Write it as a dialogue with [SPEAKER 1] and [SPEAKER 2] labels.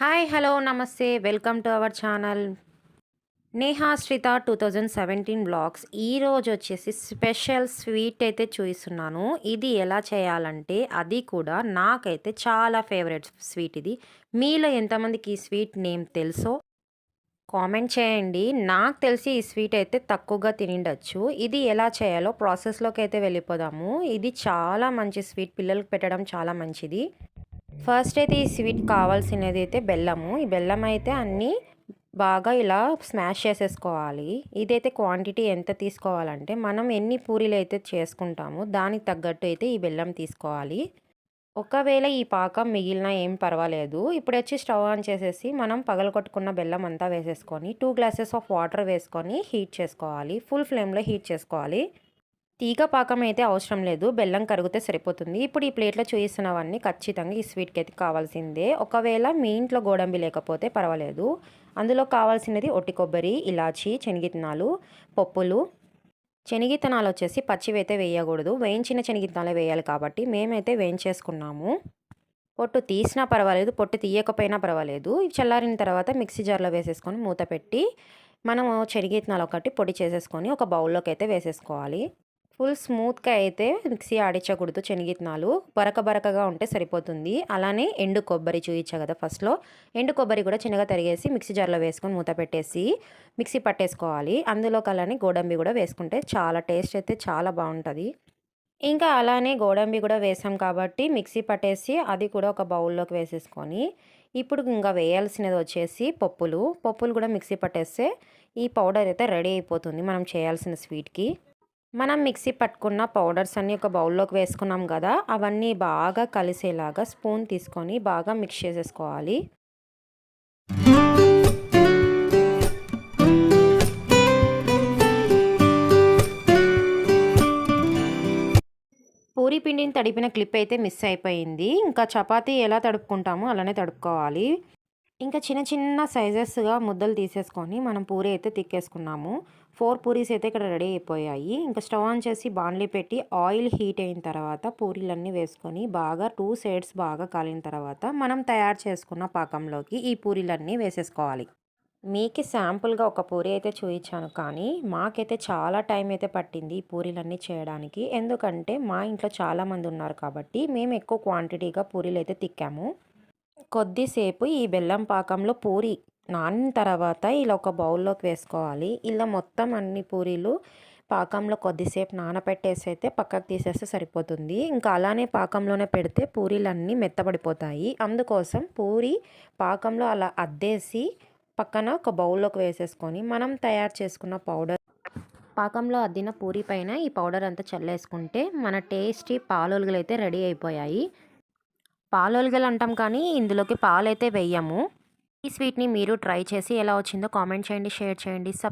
[SPEAKER 1] Hi hello నమస్తే. Welcome to our channel Neha Sritha two thousand seventeen blogs ఈరోజు వచ్చేసి special sweet అయితే చూపిస్తున్నాను. ఇది ఎలా చేయాలంటే అది కూడా నాకైతే చాలా ఫేవరెట్ స్వీట్ ఇది. మీలో ఎంతమందికి ఈ స్వీట్ నేమ్ తెలుసో కామెంట్ చేయండి. నాకు తెలిసి ఈ స్వీట్ అయితే తక్కువగా తినిండొచ్చు. ఇది ఎలా చేయాలో ప్రాసెస్లోకి అయితే వెళ్ళిపోదాము. ఇది చాలా మంచి స్వీట్ పిల్లలకు పెట్టడం చాలా మంచిది. ఫస్ట్ అయితే ఈ స్వీట్ కావాల్సినది అయితే బెల్లము. ఈ బెల్లం అయితే అన్నీ బాగా ఇలా స్మాష్ చేసేసుకోవాలి. ఇదైతే క్వాంటిటీ ఎంత తీసుకోవాలంటే మనం ఎన్ని పూరీలు అయితే చేసుకుంటామో దానికి తగ్గట్టు అయితే ఈ బెల్లం తీసుకోవాలి. ఒకవేళ ఈ పాకం మిగిలిన ఏం పర్వాలేదు. ఇప్పుడు వచ్చి స్టవ్ ఆన్ చేసేసి మనం పగలగొట్టుకున్న బెల్లం అంతా వేసేసుకొని టూ గ్లాసెస్ ఆఫ్ వాటర్ వేసుకొని హీట్ చేసుకోవాలి. ఫుల్ ఫ్లేమ్లో హీట్ చేసుకోవాలి. తీగ పాకం అయితే అవసరం లేదు బెల్లం కరిగితే సరిపోతుంది. ఇప్పుడు ఈ ప్లేట్లో చూపిస్తున్నవన్నీ ఖచ్చితంగా ఈ స్వీట్కి అయితే కావాల్సిందే. ఒకవేళ మీ ఇంట్లో గోడంబి లేకపోతే పర్వాలేదు. అందులో కావాల్సినది ఒట్టి కొబ్బరి ఇలాచి శనగిత్తనాలు పప్పులు. శనగిత్తనాలు వచ్చేసి పచ్చివి అయితే వేయకూడదు. వేయించిన శనగిత్తనాలే వేయాలి కాబట్టి మేమైతే వేయించేసుకున్నాము. పొట్టు తీసినా పర్వాలేదు పొట్టు తీయకపోయినా పర్వాలేదు. చల్లారిన తర్వాత మిక్సీ జార్లో వేసేసుకొని మూత పెట్టి మనము శనగిత్తనాలు ఒకటి పొడి చేసేసుకొని ఒక బౌల్లోకి అయితే వేసేసుకోవాలి. ఫుల్ స్మూత్గా అయితే మిక్సీ ఆడించకూడదు శనగిత్తనాలు బరక బరకగా ఉంటే సరిపోతుంది. అలానే ఎండు కొబ్బరి చూయించా కదా ఫస్ట్లో. ఎండు కొబ్బరి కూడా చిన్నగా తరిగేసి మిక్సీ జార్లో వేసుకొని మూత పెట్టేసి మిక్సీ పట్టేసుకోవాలి. అందులో అలానే గోడంబి కూడా వేసుకుంటే చాలా టేస్ట్ అయితే చాలా బాగుంటుంది. ఇంకా అలానే గోడంబి కూడా వేసాం కాబట్టి మిక్సీ పట్టేసి అది కూడా ఒక బౌల్లోకి వేసేసుకొని ఇప్పుడు ఇంకా వేయాల్సినది వచ్చేసి పప్పులు. పప్పులు కూడా మిక్సీ పట్టేస్తే ఈ పౌడర్ అయితే రెడీ అయిపోతుంది. మనం చేయాల్సిన స్వీట్కి. మనం మిక్సీ పట్టుకున్న పౌడర్స్ అన్నీ ఒక బౌల్లోకి వేసుకున్నాం కదా అవన్నీ బాగా కలిసేలాగా స్పూన్ తీసుకొని బాగా మిక్స్ చేసేసుకోవాలి. పూరి పిండిని తడిపిన క్లిప్ అయితే మిస్ అయిపోయింది. ఇంకా చపాతీ ఎలా తడుపుకుంటామో అలానే తడుపుకోవాలి. ఇంకా చిన్న చిన్న సైజెస్గా ముద్దలు తీసేసుకొని మనం పూరి అయితే తిక్కేసుకున్నాము. ఫోర్ పూరీస్ అయితే ఇక్కడ రెడీ అయిపోయాయి. ఇంకా స్టవ్ ఆన్ చేసి బాండ్లీ పెట్టి ఆయిల్ హీట్ అయిన తర్వాత పూరీలన్నీ వేసుకొని బాగా టూ సైడ్స్ బాగా కాలిన తర్వాత మనం తయారు చేసుకున్న పాకంలోకి ఈ పూరీలన్నీ వేసేసుకోవాలి. మీకు శాంపుల్గా ఒక పూరి అయితే చూపించాను కానీ మాకైతే చాలా టైం అయితే పట్టింది ఈ పూరీలన్నీ చేయడానికి. ఎందుకంటే మా ఇంట్లో చాలామంది ఉన్నారు కాబట్టి మేము ఎక్కువ క్వాంటిటీగా పూరీలు అయితే తిక్కాము. కొద్దిసేపు ఈ బెల్లం పాకంలో పూరి నానిన తర్వాత ఇలా ఒక బౌల్లోకి వేసుకోవాలి. ఇలా మొత్తం అన్ని పూరీలు పాకంలో కొద్దిసేపు నానపెట్టేసి అయితే పక్కకు తీసేస్తే సరిపోతుంది. ఇంకా అలానే పాకంలోనే పెడితే పూరీలన్నీ మెత్తబడిపోతాయి. అందుకోసం పూరి పాకంలో అలా అద్దేసి పక్కన ఒక బౌల్లోకి వేసేసుకొని మనం తయారు చేసుకున్న పౌడర్ పాకంలో అద్దిన పూరి పైన ఈ పౌడర్ అంతా చల్లేసుకుంటే మన టేస్టీ పాలోలుగలు అయితే రెడీ అయిపోయాయి. పాలోలుగలు అంటాం కానీ ఇందులోకి పాలైతే వెయ్యము ఈ స్వీట్ని మీరు ట్రై చేసి ఎలా వచ్చిందో కామెంట్ చేయండి షేర్ చేయండి సబ్